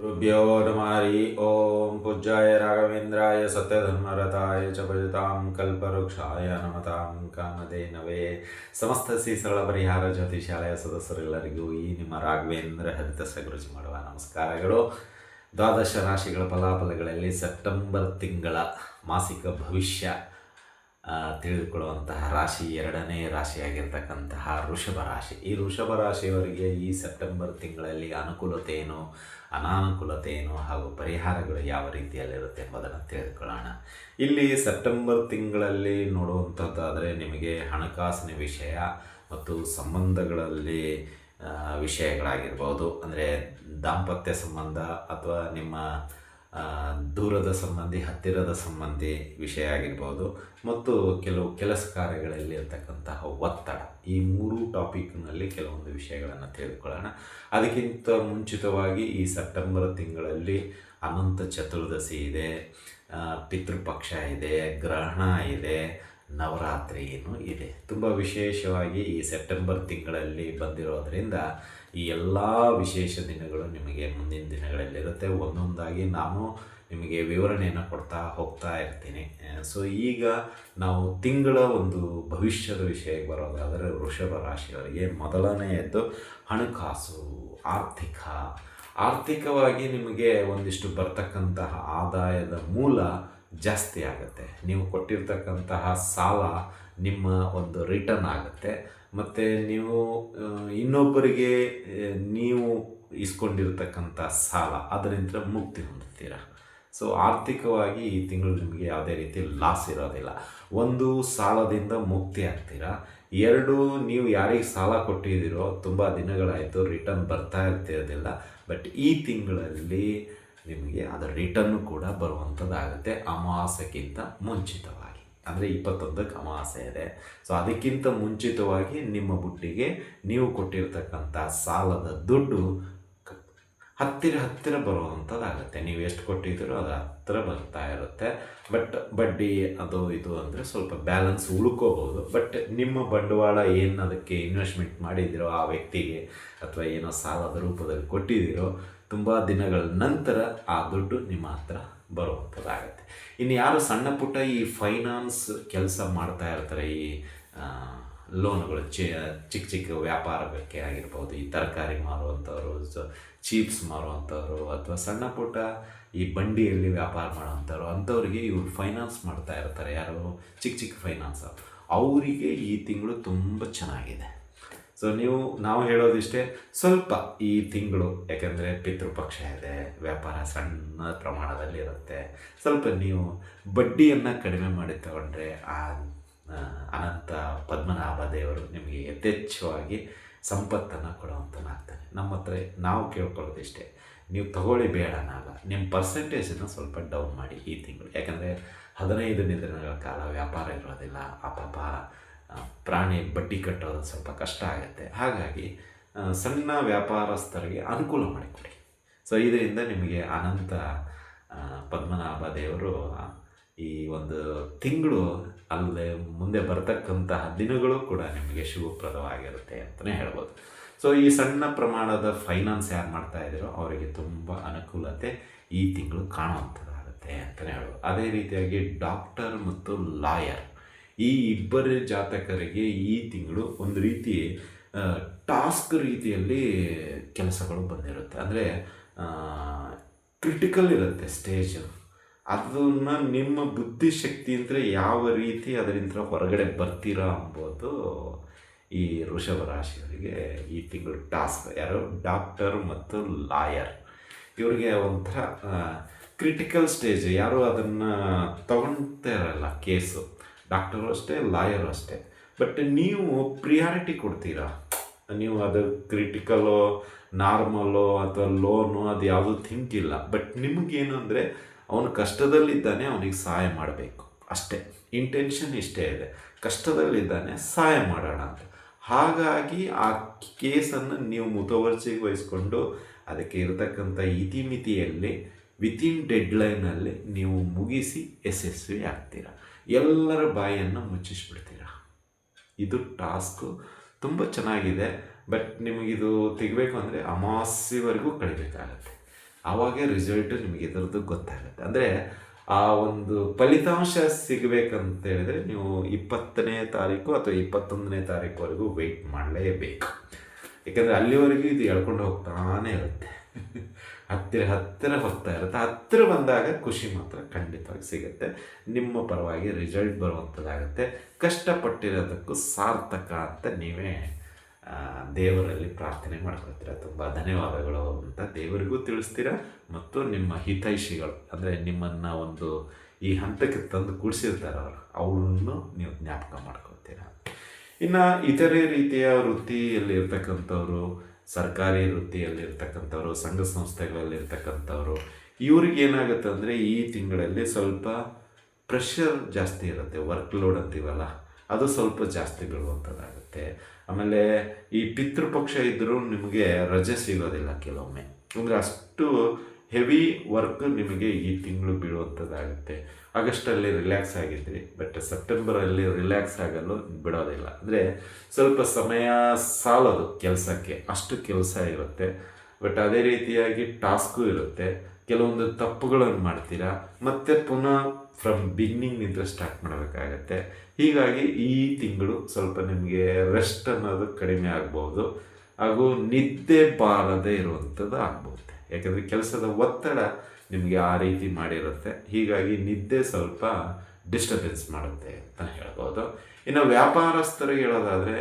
ಋಭ್ಯೋ ನಮಾರಿ ಓಂ ಪೂಜ್ಯಾಯ ರಾಘವೇಂದ್ರಾಯ ಸತ್ಯಧರ್ಮರತಾಯ ಚ ಭಜತಾಂ ಕಲ್ಪವೃಕ್ಷಾಯ ನಮತಾಂ ಕಾಮದೇ ನವೇ ಸಮಸ್ತ ಶ್ರೀ ಸರಳ ಪರಿಹಾರ ಜ್ಯೋತಿ ಶಾಲೆಯ ಸದಸ್ಯರೆಲ್ಲರಿಗೂ ಈ ನಿಮ್ಮ ರಾಘವೇಂದ್ರ ಹರಿತ ಸಗುರುಜಿ ಮಾಡುವ ನಮಸ್ಕಾರಗಳು. ದ್ವಾದಶ ರಾಶಿಗಳ ಫಲಾಫಲಗಳಲ್ಲಿ ಸೆಪ್ಟೆಂಬರ್ ತಿಂಗಳ ಮಾಸಿಕ ಭವಿಷ್ಯ ತಿಳಿದುಕೊಳ್ಳುವಂತಹ ರಾಶಿ ಎರಡನೇ ರಾಶಿಯಾಗಿರ್ತಕ್ಕಂತಹ ವೃಷಭ ರಾಶಿ. ಈ ವೃಷಭ ರಾಶಿಯವರಿಗೆ ಈ ಸೆಪ್ಟೆಂಬರ್ ತಿಂಗಳಲ್ಲಿ ಅನುಕೂಲತೆಯೇನು, ಅನಾನುಕೂಲತೆಯೇನು ಹಾಗೂ ಪರಿಹಾರಗಳು ಯಾವ ರೀತಿಯಲ್ಲಿರುತ್ತೆ ಎಂಬುದನ್ನು ತಿಳಿದುಕೊಳ್ಳೋಣ. ಇಲ್ಲಿ ಸೆಪ್ಟೆಂಬರ್ ತಿಂಗಳಲ್ಲಿ ನೋಡುವಂಥದ್ದಾದರೆ ನಿಮಗೆ ಹಣಕಾಸಿನ ವಿಷಯ ಮತ್ತು ಸಂಬಂಧಗಳಲ್ಲಿ ವಿಷಯಗಳಾಗಿರ್ಬೋದು. ಅಂದರೆ ದಾಂಪತ್ಯ ಸಂಬಂಧ ಅಥವಾ ನಿಮ್ಮ ದೂರದ ಸಂಬಂಧಿ, ಹತ್ತಿರದ ಸಂಬಂಧಿ ವಿಷಯ ಆಗಿರ್ಬೋದು, ಮತ್ತು ಕೆಲವು ಕೆಲಸ ಕಾರ್ಯಗಳಲ್ಲಿ ಇರ್ತಕ್ಕಂತಹ ಒತ್ತಡ. ಈ ಮೂರು ಟಾಪಿಕ್ನಲ್ಲಿ ಕೆಲವೊಂದು ವಿಷಯಗಳನ್ನು ತಿಳಿದುಕೊಳ್ಳೋಣ. ಅದಕ್ಕಿಂತ ಮುಂಚಿತವಾಗಿ ಈ ಸೆಪ್ಟೆಂಬರ್ ತಿಂಗಳಲ್ಲಿ ಅನಂತ ಚತುರ್ದಶಿ ಇದೆ ಪಿತೃಪಕ್ಷ ಇದೆ, ಗ್ರಹಣ ಇದೆ ನವರಾತ್ರಿಯೂ ಇದೆ. ತುಂಬ ವಿಶೇಷವಾಗಿ ಈ ಸೆಪ್ಟೆಂಬರ್ ತಿಂಗಳಲ್ಲಿ ಬಂದಿರೋದರಿಂದ ಈ ಎಲ್ಲ ವಿಶೇಷ ದಿನಗಳು ನಿಮಗೆ ಮುಂದಿನ ದಿನಗಳಲ್ಲಿರುತ್ತೆ ಒಂದೊಂದಾಗಿ ನಾನು ನಿಮಗೆ ವಿವರಣೆಯನ್ನು ಕೊಡ್ತಾ ಹೋಗ್ತಾ ಇರ್ತೀನಿ. ಸೊ ಈಗ ನಾವು ತಿಂಗಳ ಒಂದು ಭವಿಷ್ಯದ ವಿಷಯಕ್ಕೆ ಬರೋದಾದರೆ ವೃಷಭ ರಾಶಿಯವರಿಗೆ ಮೊದಲನೆಯದ್ದು ಹಣಕಾಸು, ಆರ್ಥಿಕ. ಆರ್ಥಿಕವಾಗಿ ನಿಮಗೆ ಒಂದಿಷ್ಟು ಬರ್ತಕ್ಕಂತಹ ಆದಾಯದ ಮೂಲ ಜಾಸ್ತಿ ಆಗುತ್ತೆ. ನೀವು ಕೊಟ್ಟಿರ್ತಕ್ಕಂತಹ ಸಾಲ ನಿಮ್ಮ ಒಂದು ರಿಟರ್ನ್ ಆಗುತ್ತೆ. ಮತ್ತು ನೀವು ಇನ್ನೊಬ್ಬರಿಗೆ ನೀವು ಇಸ್ಕೊಂಡಿರ್ತಕ್ಕಂಥ ಸಾಲ ಅದರಿಂದ ಮುಕ್ತಿ ಹೊಂದುತ್ತೀರ? ಸೊ ಆರ್ಥಿಕವಾಗಿ ಈ ತಿಂಗಳು ನಿಮಗೆ ಯಾವುದೇ ರೀತಿ ಲಾಸ್ ಇರೋದಿಲ್ಲ. ಒಂದು ಸಾಲದಿಂದ ಮುಕ್ತಿ ಆಗ್ತೀರಾ? ಎರಡು, ನೀವು ಯಾರಿಗೆ ಸಾಲ ಕೊಟ್ಟಿದ್ದೀರೋ, ತುಂಬ ದಿನಗಳಾಯಿತು ರಿಟರ್ನ್ ಬರ್ತಾ ಇರ್ತಿರೋದಿಲ್ಲ. ಬಟ್ ಈ ತಿಂಗಳಲ್ಲಿ ನಿಮಗೆ ಅದರ ರಿಟರ್ನು ಕೂಡ ಬರುವಂಥದ್ದಾಗುತ್ತೆ ಅಮಾವಾಸ್ಯಕ್ಕಿಂತ ಮುಂಚಿತವಾಗಿ. ಅಂದರೆ ಇಪ್ಪತ್ತೊಂದಕ್ಕೆ ಅಮಾವಾಸ್ಯೆ ಇದೆ. ಸೊ ಅದಕ್ಕಿಂತ ಮುಂಚಿತವಾಗಿ ನಿಮ್ಮ ಬುಟ್ಟಿಗೆ ನೀವು ಕೊಟ್ಟಿರ್ತಕ್ಕಂಥ ಸಾಲದ ದುಡ್ಡು ಹತ್ತಿರ ಹತ್ತಿರ ಬರುವಂಥದ್ದಾಗುತ್ತೆ ನೀವು ಎಷ್ಟು ಕೊಟ್ಟಿದ್ದೀರೋ ಅದು ಹತ್ತಿರ ಬರ್ತಾ ಇರುತ್ತೆ. ಬಟ್ ಬಡ್ಡಿ ಅದು ಇದು ಅಂದರೆ ಸ್ವಲ್ಪ ಬ್ಯಾಲೆನ್ಸ್ ಉಳ್ಕೋಬೋದು ಬಟ್ ನಿಮ್ಮ ಬಂಡವಾಳ ಏನು ಅದಕ್ಕೆ ಇನ್ವೆಸ್ಟ್ಮೆಂಟ್ ಮಾಡಿದ್ದೀರೋ ಆ ವ್ಯಕ್ತಿಗೆ ಅಥವಾ ಏನೋ ಸಾಲದ ರೂಪದಲ್ಲಿ ಕೊಟ್ಟಿದ್ದೀರೋ ತುಂಬ ದಿನಗಳ ನಂತರ ಆ ದುಡ್ಡು ನಿಮ್ಮ ಹತ್ರ ಬರುವಂಥದ್ದಾಗತ್ತೆ. ಇನ್ನು ಯಾರು ಸಣ್ಣ ಪುಟ್ಟ ಈ ಫೈನಾನ್ಸ್ ಕೆಲಸ ಮಾಡ್ತಾ ಇರ್ತಾರೆ, ಈ ಲೋನ್ಗಳು ಚಿ, ಚಿಕ್ಕ ಚಿಕ್ಕ ವ್ಯಾಪಾರಕ್ಕೆ ಆಗಿರ್ಬೋದು, ಈ ತರಕಾರಿ ಮಾರುವಂಥವ್ರು ಚೀಪ್ಸ್ ಮಾರುವಂಥವ್ರು, ಅಥವಾ ಸಣ್ಣ ಪುಟ್ಟ ಈ ಬಂಡಿಯಲ್ಲಿ ವ್ಯಾಪಾರ ಮಾಡೋವಂಥವ್ರು, ಅಂಥವ್ರಿಗೆ ಇವರು ಫೈನಾನ್ಸ್ ಮಾಡ್ತಾ ಇರ್ತಾರೆ. ಯಾರು, ಚಿಕ್ಕ ಚಿಕ್ಕ ಫೈನಾನ್ಸ್ ಅವರಿಗೆ ಈ ತಿಂಗಳು ತುಂಬ ಚೆನ್ನಾಗಿದೆ. ಸೊ ನೀವು ನಾವು ಹೇಳೋದಿಷ್ಟೇ ಸ್ವಲ್ಪ ಈ ತಿಂಗಳು ಯಾಕೆಂದರೆ ಪಿತೃಪಕ್ಷ ಇದೆ ವ್ಯಾಪಾರ ಸಣ್ಣ ಪ್ರಮಾಣದಲ್ಲಿ ಇರುತ್ತೆ. ಸ್ವಲ್ಪ ನೀವು ಬಡ್ಡಿಯನ್ನು ಕಡಿಮೆ ಮಾಡಿ ತಗೊಂಡ್ರೆ ಆ ಅನಂತ ಪದ್ಮನಾಭ ದೇವರು ನಿಮಗೆ ಯಥೇಚ್ಛವಾಗಿ ಸಂಪತ್ತನ್ನು ಕೊಡುವಂತನಾಗ್ತಾನೆ ನಮ್ಮ ಹತ್ರ ನಾವು ಕೇಳ್ಕೊಳ್ಳೋದಿಷ್ಟೇ ನೀವು ತಗೊಳ್ಳಿ ಬೇಡ ನಿಮ್ಮ ಪರ್ಸೆಂಟೇಜನ್ನು ಸ್ವಲ್ಪ ಡೌನ್ ಮಾಡಿ ಈ ತಿಂಗಳು. ಯಾಕಂದರೆ ಹದಿನೈದು ದಿನಗಳ ಕಾಲ ವ್ಯಾಪಾರ ಇರೋದಿಲ್ಲ. ಆ ಪಾಪ ಆ, ಪ್ರಾಣಿ ಬಡ್ಡಿ ಕಟ್ಟೋದು ಸ್ವಲ್ಪ ಕಷ್ಟ ಆಗುತ್ತೆ. ಹಾಗಾಗಿ ಸಣ್ಣ ವ್ಯಾಪಾರಸ್ಥರಿಗೆ ಅನುಕೂಲ ಮಾಡಿಕೊಡಿ. ಸೊ ಇದರಿಂದ ನಿಮಗೆ ಅನಂತ ಪದ್ಮನಾಭ ದೇವರು ಈ ಒಂದು ತಿಂಗಳು ಅಲ್ಲದೆ ಮುಂದೆ ಬರತಕ್ಕಂತಹ ದಿನಗಳು ಕೂಡ ನಿಮಗೆ ಶುಭಪ್ರದವಾಗಿರುತ್ತೆ ಅಂತಲೇ ಹೇಳ್ಬೋದು. ಸೊ ಈ ಸಣ್ಣ ಪ್ರಮಾಣದ ಫೈನಾನ್ಸ್ ಯಾರು ಮಾಡ್ತಾ ಇದ್ದೀರೋ ಅವರಿಗೆ ತುಂಬ ಅನುಕೂಲತೆ ಈ ತಿಂಗಳು ಕಾಣುವಂಥದ್ದಾಗುತ್ತೆ ಅಂತಲೇ ಹೇಳ್ಬೋದು. ಅದೇ ರೀತಿಯಾಗಿ ಡಾಕ್ಟರ್ ಮತ್ತು ಲಾಯರ್ ಈ ಇಬ್ಬರ ಜಾತಕರಿಗೆ ಈ ತಿಂಗಳು ಒಂದು ರೀತಿ ಟಾಸ್ಕ್ ರೀತಿಯಲ್ಲಿ ಕೆಲಸಗಳು ಬಂದಿರುತ್ತೆ. ಅಂದರೆ ಕ್ರಿಟಿಕಲ್ ಇರುತ್ತೆ ಸ್ಟೇಜ್ ಅದನ್ನು ನಿಮ್ಮ ಬುದ್ಧಿಶಕ್ತಿ ಅಂದರೆ ಯಾವ ರೀತಿ ಅದರಿಂದ ಹೊರಗಡೆ ಬರ್ತೀರಾ ಅಂಬೋದು ಈ ವೃಷಭ ರಾಶಿಯವರಿಗೆ ಈ ತಿಂಗಳು ಟಾಸ್ಕ್. ಯಾರು? ಡಾಕ್ಟರ್ ಮತ್ತು ಲಾಯರ್ ಇವರಿಗೆ ಒಂಥರ ಕ್ರಿಟಿಕಲ್ ಸ್ಟೇಜ್ ಯಾರು ಅದನ್ನು ತಗೊಳ್ತಾ ಇರಲ್ಲ ಕೇಸು ಡಾಕ್ಟರು ಅಷ್ಟೇ, ಲಾಯರು ಅಷ್ಟೇ. ಬಟ್ ನೀವು ಪ್ರಿಯಾರಿಟಿ ಕೊಡ್ತೀರಾ? ನೀವು ಅದು ಕ್ರಿಟಿಕಲು ನಾರ್ಮಲು ಅಥವಾ ಲೋನು ಅದು ಯಾವುದೂ ಥಿಂಕ್ ಇಲ್ಲ. ಬಟ್ ನಿಮಗೇನು ಅಂದರೆ, ಅವನು ಕಷ್ಟದಲ್ಲಿದ್ದಾನೆ, ಅವನಿಗೆ ಸಹಾಯ ಮಾಡಬೇಕು. ಅಷ್ಟೇ. ಇಂಟೆನ್ಷನ್ ಇಷ್ಟೇ ಇದೆ. ಕಷ್ಟದಲ್ಲಿದ್ದಾನೆ, ಸಹಾಯ ಮಾಡೋಣ ಅಂತ. ಹಾಗಾಗಿ ಆ ಕೇಸನ್ನು ನೀವು ಮುತುವರ್ಜಿಗೆ ವಹಿಸ್ಕೊಂಡು, ಅದಕ್ಕೆ ಇರತಕ್ಕಂಥ ಇತಿಮಿತಿಯಲ್ಲಿ ವಿತಿನ್ ಡೆಡ್ಲೈನಲ್ಲಿ ನೀವು ಮುಗಿಸಿ ಯಶಸ್ವಿ ಆಗ್ತೀರ ಎಲ್ಲರ ಬಾಯಿಯನ್ನು ಮುಚ್ಚಿಸ್ಬಿಡ್ತೀರ? ಇದು ಟಾಸ್ಕು ತುಂಬ ಚೆನ್ನಾಗಿದೆ, ಬಟ್ ನಿಮಗಿದು ತೆಗಿಬೇಕು ಅಂದರೆ ಅಮಾವಾಸ್ಯವರೆಗೂ ಕಳಿಬೇಕಾಗತ್ತೆ. ಆವಾಗೇ ರಿಸಲ್ಟು ನಿಮಗೆ ಇದರದ್ದು ಗೊತ್ತಾಗುತ್ತೆ. ಅಂದರೆ ಆ ಒಂದು ಫಲಿತಾಂಶ ಸಿಗಬೇಕಂತ ಹೇಳಿದ್ರೆ ನೀವು ಇಪ್ಪತ್ತನೇ ತಾರೀಕು ಅಥವಾ ಇಪ್ಪತ್ತೊಂದನೇ ತಾರೀಕುವರೆಗೂ ವೆಯ್ಟ್ ಮಾಡಲೇಬೇಕು. ಏಕೆಂದರೆ ಅಲ್ಲಿವರೆಗೂ ಇದು ಎಳ್ಕೊಂಡು ಹೋಗ್ತಾನೇ ಇರುತ್ತೆ. ಹತ್ತಿರ ಹತ್ತಿರ ಹೋಗ್ತಾ ಇರುತ್ತೆ. ಹತ್ತಿರ ಬಂದಾಗ ಖುಷಿ ಮಾತ್ರ ಖಂಡಿತವಾಗಿ ಸಿಗುತ್ತೆ. ನಿಮ್ಮ ಪರವಾಗಿ ರಿಸಲ್ಟ್ ಬರುವಂಥದ್ದಾಗುತ್ತೆ ಕಷ್ಟಪಟ್ಟಿರೋದಕ್ಕೂ ಸಾರ್ಥಕ ಅಂತ ನೀವೇ ದೇವರಲ್ಲಿ ಪ್ರಾರ್ಥನೆ ಮಾಡ್ಕೊಳ್ತೀರಾ. ತುಂಬ ಧನ್ಯವಾದಗಳು ಅಂತ ದೇವರಿಗೂ ತಿಳಿಸ್ತೀರಾ. ಮತ್ತು ನಿಮ್ಮ ಹಿತೈಷಿಗಳು, ಅಂದರೆ ನಿಮ್ಮನ್ನು ಒಂದು ಈ ಹಂತಕ್ಕೆ ತಂದು ಕೂಡಿಸಿರ್ತಾರೆ ಅವರು, ಅವ್ರನ್ನು ನೀವು ಜ್ಞಾಪಕ ಮಾಡ್ಕೊಳ್ತೀರಾ. ಇನ್ನು ಇತರೆ ರೀತಿಯ ವೃತ್ತಿಯಲ್ಲಿ ಇರ್ತಕ್ಕಂಥವ್ರು ಸರ್ಕಾರಿ ವೃತ್ತಿಯಲ್ಲಿರ್ತಕ್ಕಂಥವ್ರು, ಸಂಘ ಸಂಸ್ಥೆಗಳಲ್ಲಿರ್ತಕ್ಕಂಥವ್ರು, ಇವ್ರಿಗೆ ಏನಾಗುತ್ತೆ ಅಂದರೆ ಈ ತಿಂಗಳಲ್ಲಿ ಸ್ವಲ್ಪ ಪ್ರೆಷರ್ ಜಾಸ್ತಿ ಇರುತ್ತೆ ವರ್ಕ್ ಲೋಡ್ ಅಂತೀವಲ್ಲ, ಅದು ಸ್ವಲ್ಪ ಜಾಸ್ತಿ ಬೀಳುವಂಥದ್ದಾಗುತ್ತೆ. ಆಮೇಲೆ ಈ ಪಿತೃಪಕ್ಷ ಇದ್ದರೂ ನಿಮಗೆ ರಜೆ ಸಿಗೋದಿಲ್ಲ ಕೆಲವೊಮ್ಮೆ. ಅಂದರೆ ಅಷ್ಟು ಹೆವಿ ವರ್ಕ್ ನಿಮಗೆ ಈ ತಿಂಗಳು ಬೀಳುವಂಥದ್ದಾಗುತ್ತೆ ಆಗಸ್ಟಲ್ಲಿ ರಿಲ್ಯಾಕ್ಸ್ ಆಗಿದ್ರಿ ಬಟ್ ಸೆಪ್ಟೆಂಬರಲ್ಲಿ ರಿಲ್ಯಾಕ್ಸ್ ಆಗಲು ಬಿಡೋದಿಲ್ಲ. ಅಂದರೆ ಸ್ವಲ್ಪ ಸಮಯ ಸಾಲದು ಕೆಲಸಕ್ಕೆ, ಅಷ್ಟು ಕೆಲಸ ಇರುತ್ತೆ. ಬಟ್ ಅದೇ ರೀತಿಯಾಗಿ ಟಾಸ್ಕು ಇರುತ್ತೆ. ಕೆಲವೊಂದು ತಪ್ಪುಗಳನ್ನು ಮಾಡ್ತೀರಾ, ಮತ್ತೆ ಪುನಃ ಫ್ರಮ್ ಬಿಗಿನಿಂಗ್ನಿಂದ ಸ್ಟಾರ್ಟ್ ಮಾಡಬೇಕಾಗತ್ತೆ. ಹೀಗಾಗಿ ಈ ತಿಂಗಳು ಸ್ವಲ್ಪ ನಿಮಗೆ ರೆಸ್ಟ್ ಅನ್ನೋದು ಕಡಿಮೆ ಆಗ್ಬೋದು. ಹಾಗೂ ನಿದ್ದೆ ಬಾರದೇ ಇರುವಂಥದ್ದು ಆಗ್ಬೋದು. ಯಾಕಂದರೆ ಕೆಲಸದ ಒತ್ತಡ ನಿಮಗೆ ಆ ರೀತಿ ಮಾಡಿರುತ್ತೆ. ಹೀಗಾಗಿ ನಿದ್ದೆ ಸ್ವಲ್ಪ ಡಿಸ್ಟರ್ಬೆನ್ಸ್ ಮಾಡುತ್ತೆ ಅಂತ ಹೇಳ್ಬೋದು. ಇನ್ನು ವ್ಯಾಪಾರಸ್ಥರಿಗೆ ಹೇಳೋದಾದರೆ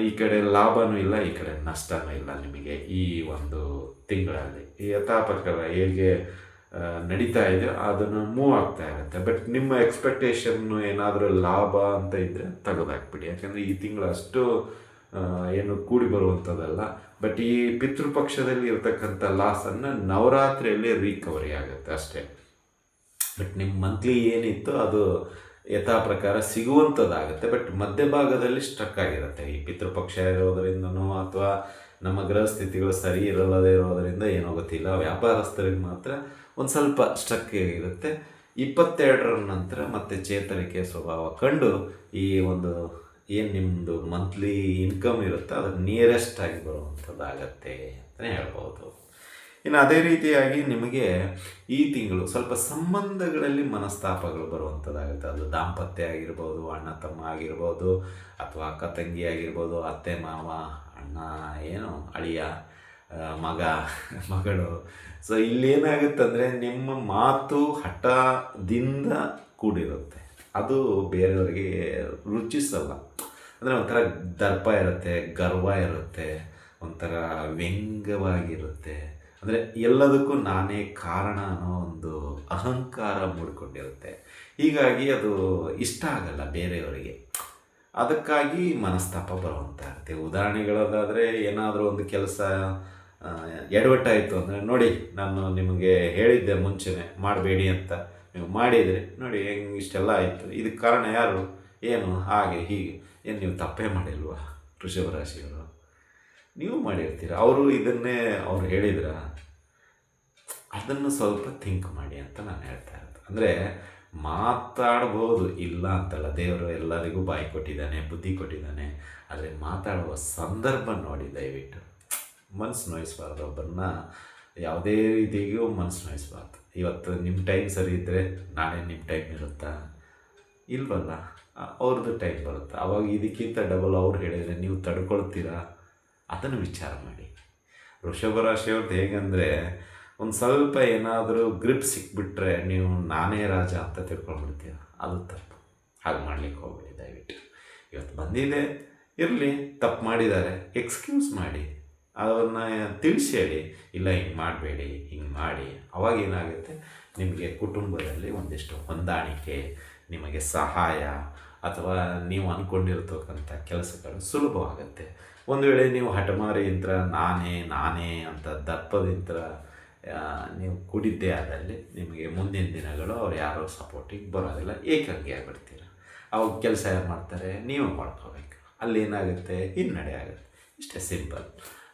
ಈ ಕಡೆ ಲಾಭನೂ ಇಲ್ಲ ಈ ಕಡೆ ನಷ್ಟನೂ ಇಲ್ಲ ನಿಮಗೆ ಈ ಒಂದು ತಿಂಗಳಲ್ಲಿ. ಈ ಯಥಾ ಪ್ರಕಾರ ಹೇಗೆ ನಡೀತಾ ಇದೆ ಅದನ್ನು ಮೂವ್ ಆಗ್ತಾ ಇರುತ್ತೆ. ಬಟ್ ನಿಮ್ಮ ಎಕ್ಸ್ಪೆಕ್ಟೇಷನ್ನು ಏನಾದರೂ ಲಾಭ ಅಂತ ಇದ್ದರೆ ತೆಗೆದಾಕ್ಬಿಡಿ. ಯಾಕಂದರೆ ಈ ತಿಂಗಳು ಅಷ್ಟು ಆ, ಏನು ಕೂಡಿ ಬರುವಂಥದ್ದಲ್ಲ ಬಟ್ ಈ ಪಿತೃಪಕ್ಷದಲ್ಲಿ ಇರತಕ್ಕಂಥ ಲಾಸನ್ನು ನವರಾತ್ರಿಯಲ್ಲಿ ರೀಕವರಿ ಆಗುತ್ತೆ ಅಷ್ಟೇ. ಬಟ್ ನಿಮ್ಮ ಮಂತ್ಲಿ ಏನಿತ್ತು ಅದು ಯಥಾ ಪ್ರಕಾರ ಸಿಗುವಂಥದ್ದಾಗುತ್ತೆ ಬಟ್ ಮಧ್ಯಭಾಗದಲ್ಲಿ ಸ್ಟ್ರಕ್ ಆಗಿರುತ್ತೆ. ಈ ಪಿತೃಪಕ್ಷ ಇರೋದರಿಂದನೋ ಅಥವಾ ನಮ್ಮ ಗ್ರಹ ಸ್ಥಿತಿಗಳು ಸರಿ ಇರಲ್ಲದೆ ಇರೋದರಿಂದ ಏನೋ ಗೊತ್ತಿಲ್ಲ. ವ್ಯಾಪಾರಸ್ಥರಿಗೆ ಮಾತ್ರ ಒಂದು ಸ್ವಲ್ಪ ಸ್ಟ್ರಕ್ ಇರುತ್ತೆ. ಇಪ್ಪತ್ತೆರಡರ ನಂತರ ಮತ್ತೆ ಚೇತರಿಕೆ ಸ್ವಭಾವ ಕಂಡು ಈ ಒಂದು ಏನು ನಿಮ್ಮದು ಮಂತ್ಲಿ ಇನ್ಕಮ್ ಇರುತ್ತೆ ಅದಕ್ಕೆ ನಿಯರೆಸ್ಟ್ ಆಗಿ ಬರುವಂಥದ್ದಾಗತ್ತೆ ಅಂತಲೇ ಹೇಳ್ಬೋದು. ಇನ್ನು ಅದೇ ರೀತಿಯಾಗಿ ನಿಮಗೆ ಈ ತಿಂಗಳು ಸ್ವಲ್ಪ ಸಂಬಂಧಗಳಲ್ಲಿ ಮನಸ್ತಾಪಗಳು ಬರುವಂಥದ್ದಾಗುತ್ತೆ. ಅದು ದಾಂಪತ್ಯ ಆಗಿರ್ಬೋದು, ಅಣ್ಣ ತಮ್ಮ ಆಗಿರ್ಬೋದು, ಅಥವಾ ಅಕ್ಕ ತಂಗಿ ಆಗಿರ್ಬೋದು, ಅತ್ತೆ, ಮಾವ, ಅಣ್ಣ, ಏನು, ಅಳಿಯ ಮಗ, ಮಗಳು. ಸೊ ಇಲ್ಲೇನಾಗುತ್ತಂದರೆ ನಿಮ್ಮ ಮಾತು ಹಠದಿಂದ ಕೂಡಿರುತ್ತೆ. ಅದು ಬೇರೆಯವರಿಗೆ ರುಚಿಸಲ್ಲ. ಅಂದರೆ ಒಂಥರ ದರ್ಪ ಇರುತ್ತೆ, ಗರ್ವ ಇರುತ್ತೆ, ಒಂಥರ ವ್ಯಂಗ್ಯವಾಗಿರುತ್ತೆ. ಅಂದರೆ ಎಲ್ಲದಕ್ಕೂ ನಾನೇ ಕಾರಣ ಅನ್ನೋ ಒಂದು ಅಹಂಕಾರ ಮೂಡಿಕೊಂಡಿರುತ್ತೆ. ಹೀಗಾಗಿ ಅದು ಇಷ್ಟ ಆಗಲ್ಲ ಬೇರೆಯವರಿಗೆ. ಅದಕ್ಕಾಗಿ ಮನಸ್ತಾಪ ಬರುವಂತಾಗುತ್ತೆ ಉದಾಹರಣೆಗಳದಾದರೆ ಏನಾದರೂ ಒಂದು ಕೆಲಸ ಎಡವಟ್ಟಾಯಿತು ಅಂದರೆ ನೋಡಿ, ನಾನು ನಿಮಗೆ ಹೇಳಿದ್ದೆ ಮುಂಚೆನೆ, ಮಾಡಬೇಡಿ ಅಂತ. ನೀವು ಮಾಡಿದರೆ ನೋಡಿ ಹೆಂಗೆ ಇಷ್ಟೆಲ್ಲ ಆಯಿತು. ಇದಕ್ಕೆ ಕಾರಣ ಯಾರು? ಏನು? ಹಾಗೆ, ಹೀಗೆ. ಏನು ನೀವು ತಪ್ಪೇ ಮಾಡಿಲ್ವಾ ವೃಷಭ ರಾಶಿಯವರು? ನೀವು ಮಾಡಿರ್ತೀರ? ಅವರು ಇದನ್ನೇ ಅವ್ರು ಹೇಳಿದ್ರ? ಅದನ್ನು ಸ್ವಲ್ಪ ಥಿಂಕ್ ಮಾಡಿ ಅಂತ ನಾನು ಹೇಳ್ತಾ ಇರೋದು. ಅಂದರೆ ಮಾತಾಡ್ಬೋದು, ಇಲ್ಲ ಅಂತಲ್ಲ. ದೇವರು ಎಲ್ಲರಿಗೂ ಬಾಯಿ ಕೊಟ್ಟಿದ್ದಾನೆ, ಬುದ್ಧಿ ಕೊಟ್ಟಿದ್ದಾನೆ. ಆದರೆ ಮಾತಾಡುವ ಸಂದರ್ಭ ನೋಡಿ ದಯವಿಟ್ಟು. ಮನಸ್ಸು ನೋಯಿಸ್ಬಾರ್ದು. ಒಬ್ಬರನ್ನ ಯಾವುದೇ ರೀತಿಗೂ ಮನಸ್ಸು ನೋಯಿಸ್ಬಾರ್ದು. ಇವತ್ತು ನಿಮ್ಮ ಟೈಮ್ ಸರಿ ಇದ್ದರೆ ನಾಳೆ ನಿಮ್ಮ ಟೈಮ್ ಇರುತ್ತಾ? ಇಲ್ವಲ್ಲ? ಅವ್ರದ್ದು ಟೈಮ್ ಬರುತ್ತೆ. ಅವಾಗ ಇದಕ್ಕಿಂತ ಡಬಲ್ ಅವ್ರು ಹೇಳಿದರೆ ನೀವು ತಡ್ಕೊಳ್ತೀರಾ? ಅದನ್ನು ವಿಚಾರ ಮಾಡಿ. ವೃಷಭ ರಾಶಿಯವ್ರದ್ದು ಹೇಗೆಂದರೆ, ಒಂದು ಸ್ವಲ್ಪ ಏನಾದರೂ ಗ್ರಿಪ್ ಸಿಕ್ಬಿಟ್ರೆ ನೀವು ನಾನೇ ರಾಜ ಅಂತ ತಿಳ್ಕೊಂಡ್ಬಿಡ್ತೀರ ಅದು ತಪ್ಪು. ಹಾಗೆ ಮಾಡ್ಲಿಕ್ಕೆ ಹೋಗ್ಬೇಡಿ ದಯವಿಟ್ಟು. ಇವತ್ತು ಬಂದಿದೆ. ಇರಲಿ, ತಪ್ಪು ಮಾಡಿದ್ದಾರೆ. ಎಕ್ಸ್ಕ್ಯೂಸ್ ಮಾಡಿ. ಅದನ್ನು ತಿಳಿಸಿ ಹೇಳಿ ಇಲ್ಲ, ಹಿಂಗೆ ಮಾಡಬೇಡಿ, ಹಿಂಗೆ ಮಾಡಿ. ಅವಾಗ ಏನಾಗುತ್ತೆ? ನಿಮಗೆ ಕುಟುಂಬದಲ್ಲಿ ಒಂದಿಷ್ಟು ಹೊಂದಾಣಿಕೆ, ನಿಮಗೆ ಸಹಾಯ, ಅಥವಾ ನೀವು ಅಂದ್ಕೊಂಡಿರ್ತಕ್ಕಂಥ ಕೆಲಸಗಳು ಸುಲಭವಾಗುತ್ತೆ. ಒಂದು ವೇಳೆ ನೀವು ಹಠಮಾರಿ ಯಂತ್ರ, ನಾನೇ ನಾನೇ ಅಂತ ದರ್ಪದಿಂತ್ರ ನೀವು ಕುಡಿದ್ದೇ ಆದಲ್ಲಿ ನಿಮಗೆ ಮುಂದಿನ ದಿನಗಳು ಅವ್ರು ಯಾರೋ ಸಪೋರ್ಟಿಗೆ ಬರೋದಿಲ್ಲ ಏಕಾಂಗಿ ಆಗ್ಬಿಡ್ತೀರ? ಅವಾಗ ಕೆಲಸ ಯಾರು ಮಾಡ್ತಾರೆ? ನೀವು ಮಾಡ್ಕೋಬೇಕು. ಅಲ್ಲಿ ಏನಾಗುತ್ತೆ? ಹಿನ್ನಡೆ ಆಗುತ್ತೆ. ಇಷ್ಟೇ ಸಿಂಪಲ್.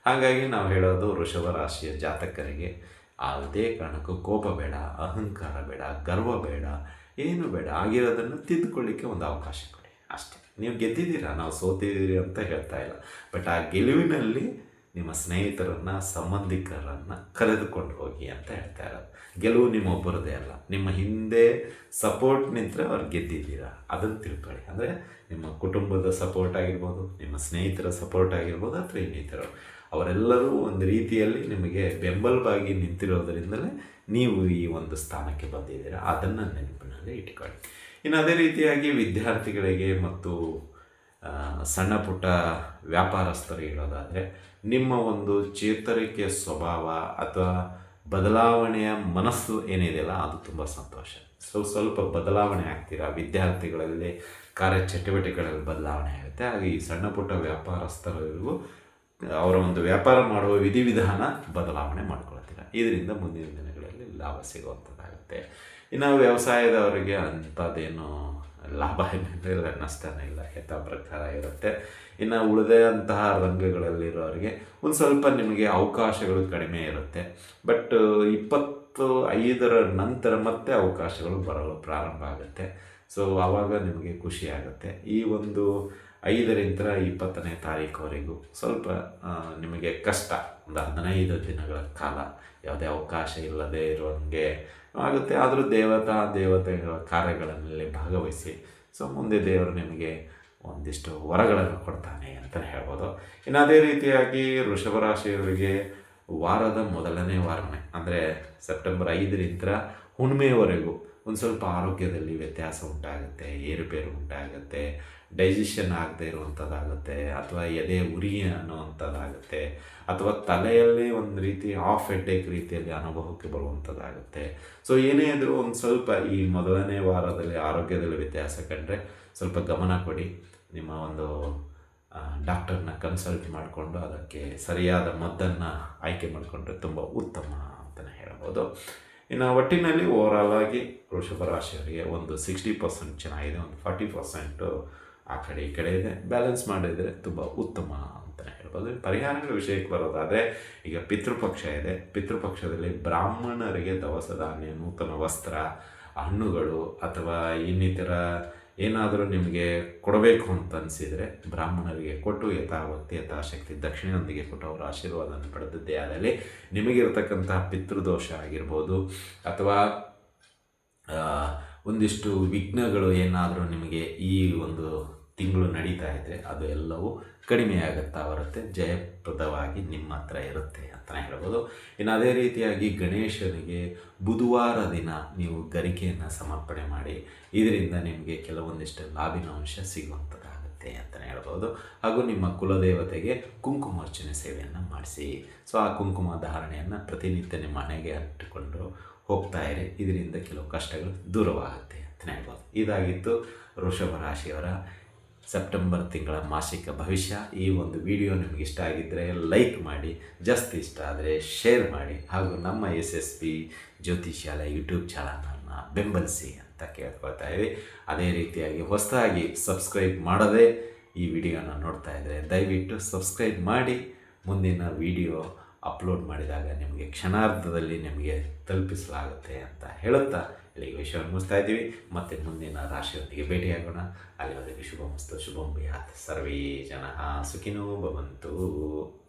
ಹಾಗಾಗಿ ನಾವು ಹೇಳೋದು ವೃಷಭ ರಾಶಿಯ ಜಾತಕರಿಗೆ ಯಾವುದೇ ಕಾರಣಕ್ಕೂ ಕೋಪ ಬೇಡ, ಅಹಂಕಾರ ಬೇಡ, ಗರ್ವ ಬೇಡ, ಏನು ಬೇಡ ಆಗಿರೋದನ್ನು ತಿದ್ದುಕೊಳ್ಳಿಕ್ಕೆ ಒಂದು ಅವಕಾಶ ಕೊಡಿ. ಅಷ್ಟೇ. ನೀವು ಗೆದ್ದಿದ್ದೀರಾ? ನಾವು ಸೋತಿದ್ದೀರಿ ಅಂತ ಹೇಳ್ತಾ ಇಲ್ಲ. ಬಟ್ ಆ ಗೆಲುವಿನಲ್ಲಿ ನಿಮ್ಮ ಸ್ನೇಹಿತರನ್ನು, ಸಂಬಂಧಿಕರನ್ನು ಕರೆದುಕೊಂಡು ಹೋಗಿ ಅಂತ ಹೇಳ್ತಾ ಇರೋದು. ಗೆಲುವು ನಿಮ್ಮೊಬ್ಬರದೇ ಅಲ್ಲ. ನಿಮ್ಮ ಹಿಂದೆ ಸಪೋರ್ಟ್ ನಿಂತರೆ ಅವ್ರು ಗೆದ್ದಿದ್ದೀರಾ? ಅದನ್ನು ತಿಳ್ಕೊಳ್ಳಿ. ಅಂದರೆ ನಿಮ್ಮ ಕುಟುಂಬದ ಸಪೋರ್ಟ್ ಆಗಿರ್ಬೋದು, ನಿಮ್ಮ ಸ್ನೇಹಿತರ ಸಪೋರ್ಟ್ ಆಗಿರ್ಬೋದು, ಅಥವಾ ಇನ್ನಿತರು ಅವರೆಲ್ಲರೂ ಒಂದು ರೀತಿಯಲ್ಲಿ ನಿಮಗೆ ಬೆಂಬಲವಾಗಿ ನಿಂತಿರೋದರಿಂದಲೇ ನೀವು ಈ ಒಂದು ಸ್ಥಾನಕ್ಕೆ ಬಂದಿದ್ದೀರಾ. ಅದನ್ನು ನೆನಪಿನಲ್ಲಿ ಇಟ್ಕೊಳ್ಳಿ ಇನ್ನು ಅದೇ ರೀತಿಯಾಗಿ ವಿದ್ಯಾರ್ಥಿಗಳಿಗೆ ಮತ್ತು ಸಣ್ಣ ಪುಟ್ಟ ವ್ಯಾಪಾರಸ್ಥರು ಹೇಳೋದಾದರೆ, ನಿಮ್ಮ ಒಂದು ಚೇತರಿಕೆಯ ಸ್ವಭಾವ ಅಥವಾ ಬದಲಾವಣೆಯ ಮನಸ್ಸು ಏನಿದೆಯಲ್ಲ, ಅದು ತುಂಬ ಸಂತೋಷ. ಸ್ವಲ್ಪ ಸ್ವಲ್ಪ ಬದಲಾವಣೆ ಆಗ್ತೀರಾ? ವಿದ್ಯಾರ್ಥಿಗಳಲ್ಲಿ ಕಾರ್ಯಚಟುವಟಿಕೆಗಳಲ್ಲಿ ಬದಲಾವಣೆ ಆಗುತ್ತೆ. ಹಾಗೆ ಈ ಸಣ್ಣ ಪುಟ್ಟ ವ್ಯಾಪಾರಸ್ಥರಿಗೂ ಅವರ ಒಂದು ವ್ಯಾಪಾರ ಮಾಡುವ ವಿಧಿವಿಧಾನ ಬದಲಾವಣೆ ಮಾಡ್ಕೊಳ್ತೀರ. ಇದರಿಂದ ಮುಂದಿನ ದಿನಗಳಲ್ಲಿ ಲಾಭ ಸಿಗುವಂಥದ್ದಾಗುತ್ತೆ ಇನ್ನು ವ್ಯವಸಾಯದವರಿಗೆ ಅಂಥದ್ದೇನು ಲಾಭ ಏನಿಲ್ಲ, ನಷ್ಟನೇ ಇಲ್ಲ, ಯಥಾ ಪ್ರಕಾರ ಇರುತ್ತೆ. ಇನ್ನು ಉಳಿದಂತಹ ರಂಗಗಳಲ್ಲಿರೋರಿಗೆ ಒಂದು ಸ್ವಲ್ಪ ನಿಮಗೆ ಅವಕಾಶಗಳು ಕಡಿಮೆ ಇರುತ್ತೆ. ಬಟ್ ಇಪ್ಪತ್ತು ಐದರ ನಂತರ ಮತ್ತೆ ಅವಕಾಶಗಳು ಬರಲು ಪ್ರಾರಂಭ ಆಗುತ್ತೆ. ಸೊ, ಆವಾಗ ನಿಮಗೆ ಖುಷಿ ಆಗುತ್ತೆ. ಈ ಒಂದು ಐದರಿಂದ ಇಪ್ಪತ್ತನೇ ತಾರೀಕುವರೆಗೂ. ಸ್ವಲ್ಪ ನಿಮಗೆ ಕಷ್ಟ. ಒಂದು ಹದಿನೈದು ದಿನಗಳ ಕಾಲ. ಯಾವುದೇ ಅವಕಾಶ ಇಲ್ಲದೆ ಇರುವಂಗೆ ಆಗುತ್ತೆ. ಆದರೂ ದೇವತಾ, ದೇವತೆಗಳ ಕಾರ್ಯಗಳಲ್ಲಿ ಭಾಗವಹಿಸಿ. ಸೊ, ಮುಂದೆ ದೇವರು ನಿಮಗೆ ಒಂದಿಷ್ಟು ವರಗಳನ್ನು ಕೊಡ್ತಾನೆ ಅಂತಲೇ ಹೇಳ್ಬೋದು. ಇನ್ನು ಅದೇ ರೀತಿಯಾಗಿ ವೃಷಭ ರಾಶಿಯವರಿಗೆ ವಾರದ ಮೊದಲನೇ ವಾರನೇ, ಅಂದರೆ ಸೆಪ್ಟೆಂಬರ್ ಐದರಿಂದ ಹುಣ್ಮೆಯವರೆಗೂ ಒಂದು ಸ್ವಲ್ಪ ಆರೋಗ್ಯದಲ್ಲಿ ವ್ಯತ್ಯಾಸ ಉಂಟಾಗುತ್ತೆ, ಏರುಪೇರು ಉಂಟಾಗುತ್ತೆ ಡೈಜೆಷನ್ ಆಗದೆ ಇರುವಂಥದ್ದಾಗುತ್ತೆ ಅಥವಾ ಎದೆ ಉರಿ ಅನ್ನುವಂಥದ್ದಾಗುತ್ತೆ ಅಥವಾ ತಲೆಯಲ್ಲಿ ಒಂದು ರೀತಿ ಆಫ್ ಹೆಡ್ಡೇಕ್ ರೀತಿಯಲ್ಲಿ ಅನುಭವಕ್ಕೆ ಬರುವಂಥದ್ದಾಗುತ್ತೆ ಸೊ ಏನೇ ಇದ್ದರೂ ಒಂದು ಸ್ವಲ್ಪ ಈ ಮೊದಲನೇ ವಾರದಲ್ಲಿ ಆರೋಗ್ಯದಲ್ಲಿ ವ್ಯತ್ಯಾಸ ಕಂಡ್ರೆ ಸ್ವಲ್ಪ ಗಮನ ಕೊಡಿ. ನಿಮ್ಮ ಒಂದು ಡಾಕ್ಟರ್ನ ಕನ್ಸಲ್ಟ್ ಮಾಡಿಕೊಂಡು ಅದಕ್ಕೆ ಸರಿಯಾದ ಮದ್ದನ್ನು ಆಯ್ಕೆ ಮಾಡಿಕೊಂಡ್ರೆ ತುಂಬ ಉತ್ತಮ ಅಂತಲೇ ಹೇಳ್ಬೋದು. ಇನ್ನು ಒಟ್ಟಿನಲ್ಲಿ ಓವರಾಲ್ ಆಗಿ ವೃಷಭ ರಾಶಿಯವರಿಗೆ ಒಂದು ಸಿಕ್ಸ್ಟಿ ಪರ್ಸೆಂಟ್ ಚೆನ್ನಾಗಿದೆ ಒಂದು ಫಾರ್ಟಿ ಪರ್ಸೆಂಟು ಆ ಕಡೆ ಈ ಕಡೆ ಇದೆ. ಬ್ಯಾಲೆನ್ಸ್ ಮಾಡಿದರೆ ತುಂಬ ಉತ್ತಮ ಅಂತಲೇ ಹೇಳ್ಬೋದು. ಪರಿಹಾರಗಳ ವಿಷಯಕ್ಕೆ ಬರೋದಾದರೆ, ಈಗ ಪಿತೃಪಕ್ಷ ಇದೆ. ಪಿತೃಪಕ್ಷದಲ್ಲಿ ಬ್ರಾಹ್ಮಣರಿಗೆ ದವಸ ಧಾನ್ಯ, ನೂತನ ವಸ್ತ್ರ, ಹಣ್ಣುಗಳು ಅಥವಾ ಇನ್ನಿತರ ಏನಾದರೂ ನಿಮಗೆ ಕೊಡಬೇಕು ಅಂತ ಅನಿಸಿದರೆ ಬ್ರಾಹ್ಮಣರಿಗೆ ಕೊಟ್ಟು ಯಥಾಭಕ್ತಿ ಯಥಾಶಕ್ತಿ, ದಕ್ಷಿಣೆಯೊಂದಿಗೆ ಕೊಟ್ಟು ಅವರ ಆಶೀರ್ವಾದವನ್ನು ಪಡೆದದ್ದೇ ಆದಲ್ಲಿ ನಿಮಗಿರತಕ್ಕಂತಹ ಪಿತೃದೋಷ ಆಗಿರ್ಬೋದು ಅಥವಾ ಒಂದಿಷ್ಟು ವಿಘ್ನಗಳು ಏನಾದರೂ ನಿಮಗೆ ಈ ಒಂದು ತಿಂಗಳು ನಡೀತಾ ಇದ್ದರೆ ಅದು ಎಲ್ಲವೂ ಕಡಿಮೆಯಾಗುತ್ತಾ ಬರುತ್ತೆ, ಜಯಪ್ರದವಾಗಿ ನಿಮ್ಮ ಹತ್ರ ಇರುತ್ತೆ. ಅಂತಲೇ ಹೇಳ್ಬೋದು. ಇನ್ನು ಅದೇ ರೀತಿಯಾಗಿ ಗಣೇಶನಿಗೆ ಬುಧವಾರ ದಿನ ನೀವು ಗರಿಕೆಯನ್ನು ಸಮರ್ಪಣೆ ಮಾಡಿ, ಇದರಿಂದ ನಿಮಗೆ ಕೆಲವೊಂದಿಷ್ಟು ಲಾಭಿನ ಅಂಶ ಸಿಗುವಂಥದ್ದಾಗುತ್ತೆ ಅಂತಲೇ ಹೇಳ್ಬೋದು. ಹಾಗೂ ನಿಮ್ಮ ಕುಲದೇವತೆಗೆ ಕುಂಕುಮಾರ್ಚನೆ ಸೇವೆಯನ್ನು ಮಾಡಿಸಿ. ಸೊ, ಆ ಕುಂಕುಮ ಧಾರಣೆಯನ್ನು ಪ್ರತಿನಿತ್ಯ ನಿಮ್ಮ ಮನೆಗೆ ಅಟ್ಟುಕೊಂಡು ಹೋಗ್ತಾ ಇರಿ. ಇದರಿಂದ ಕೆಲವು ಕಷ್ಟಗಳು ದೂರವಾಗುತ್ತೆ ಅಂತಲೇ ಹೇಳ್ಬೋದು. ಇದಾಗಿತ್ತು ವೃಷಭ ರಾಶಿಯವರ ಸೆಪ್ಟೆಂಬರ್ ತಿಂಗಳ ಮಾಸಿಕ ಭವಿಷ್ಯ. ಈ ಒಂದು ವಿಡಿಯೋ ನಿಮಗೆ ಇಷ್ಟ ಆಗಿದ್ದರೆ ಲೈಕ್ ಮಾಡಿ, ಜಾಸ್ತಿ ಇಷ್ಟ ಆದರೆ ಶೇರ್ ಮಾಡಿ, ಹಾಗೂ ನಮ್ಮ ಎಸ್ ಎಸ್ ಪಿ ಜ್ಯೋತಿಷ್ಯಾಲಯ ಯೂಟ್ಯೂಬ್ ಚಾನಲನ್ನು ಬೆಂಬಲಿಸಿ ಅಂತ ಕೇಳ್ಕೊಳ್ತಾ ಇದ್ದೀವಿ ಅದೇ ರೀತಿಯಾಗಿ ಹೊಸದಾಗಿ ಸಬ್ಸ್ಕ್ರೈಬ್ ಮಾಡದೆ ಈ ವಿಡಿಯೋನ ನೋಡ್ತಾ ಇದ್ದರೆ ದಯವಿಟ್ಟು ಸಬ್ಸ್ಕ್ರೈಬ್ ಮಾಡಿ. ಮುಂದಿನ ವಿಡಿಯೋ ಅಪ್ಲೋಡ್ ಮಾಡಿದಾಗ ನಿಮಗೆ ಕ್ಷಣಾರ್ಧದಲ್ಲಿ ನಿಮಗೆ ತಲುಪಿಸಲಾಗುತ್ತೆ ಅಂತ ಹೇಳುತ್ತಾ ಇಲ್ಲಿಗೆ ವಿಷಯವನ್ನು ಮುಗಿಸ್ತಾ ಇದ್ದೀವಿ. ಮತ್ತೆ ಮುಂದಿನ ರಾಶಿಯೊಂದಿಗೆ ಭೇಟಿಯಾಗೋಣ. ಅಲ್ಲಿವರೆಗೆ ಶುಭಮಸ್ತು, ಶುಭಂ ಬಿಯಾತ್ ಸರ್ವೇ ಜನ ಸುಖಿನೋ ಭವಂತು.